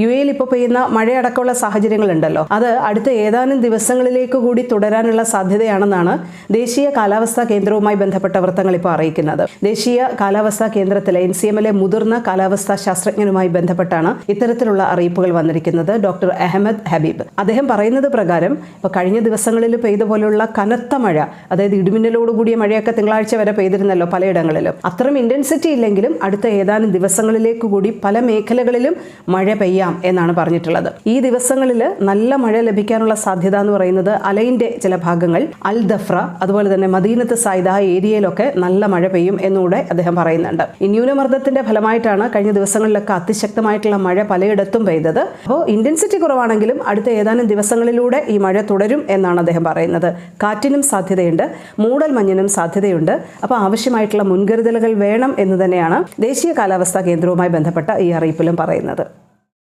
U എയിൽ ഇപ്പോൾ പെയ്യുന്ന മഴയടക്കമുള്ള സാഹചര്യങ്ങളുണ്ടല്ലോ. അത് അടുത്ത ഏതാനും ദിവസങ്ങളിലേക്ക് കൂടി തുടരാനുള്ള സാധ്യതയാണെന്നാണ് ദേശീയ കാലാവസ്ഥാ കേന്ദ്രവുമായി ബന്ധപ്പെട്ട വൃത്തങ്ങൾ ഇപ്പോൾ അറിയിക്കുന്നത്. ദേശീയ കാലാവസ്ഥാ കേന്ദ്രത്തിലെ എൻ സി എമ്മിലെ മുതിർന്ന കാലാവസ്ഥാ ശാസ്ത്രജ്ഞനുമായി ബന്ധപ്പെട്ടാണ് ഇത്തരത്തിലുള്ള അറിയിപ്പുകൾ വന്നിരിക്കുന്നത് ഡോക്ടർ അഹമ്മദ് ഹബീബ്. അദ്ദേഹം പറയുന്നത് പ്രകാരം ഇപ്പോൾ കഴിഞ്ഞ ദിവസങ്ങളിൽ പെയ്ത പോലെയുള്ള കനത്ത മഴ അതായത് ഇടിമിന്നലോട് കൂടിയ മഴയൊക്കെ തിങ്കളാഴ്ച വരെ പെയ്തിരുന്നല്ലോ പലയിടങ്ങളിലും. അത്രയും ഇന്റൻസിറ്റി ഇല്ലെങ്കിലും അടുത്ത ഏതാനും ദിവസങ്ങളിലേക്ക് കൂടി പല മേഖലകളിലും മഴ പെയ്യാം എന്നാണ് പറഞ്ഞിട്ടുള്ളത്. ഈ ദിവസങ്ങളിൽ നല്ല മഴ ലഭിക്കാനുള്ള സാധ്യത എന്ന് പറയുന്നത് അലൈന്റെ ചില ഭാഗങ്ങൾ അൽ ദഫ്ര അതുപോലെ തന്നെ മദീനത്ത് സായിദ ആ ഏരിയയിലൊക്കെ നല്ല മഴ പെയ്യും എന്നുകൂടെ അദ്ദേഹം പറയുന്നുണ്ട്. ഈ ന്യൂനമർദ്ദത്തിന്റെ ഫലമായിട്ടാണ് കഴിഞ്ഞ ദിവസങ്ങളിലൊക്കെ അതിശക്തമായിട്ടുള്ള മഴ പലയിടത്തും പെയ്തത്. അപ്പോൾ ഇന്റൻസിറ്റി കുറവാണെങ്കിലും അടുത്ത ഏതാനും ദിവസങ്ങളിലൂടെ ഈ മഴ തുടരും എന്നാണ് അദ്ദേഹം പറയുന്നത്. കാറ്റിനും സാധ്യതയുണ്ട് മൂടൽ മഞ്ഞിനും സാധ്യതയുണ്ട്. അപ്പോൾ ആവശ്യമായിട്ടുള്ള മുൻകരുതലുകൾ വേണം എന്ന് തന്നെയാണ് ദേശീയ കാലാവസ്ഥാ കേന്ദ്രവുമായി ബന്ധപ്പെട്ട ഈ അറിയിപ്പിലും പറയുന്നത്.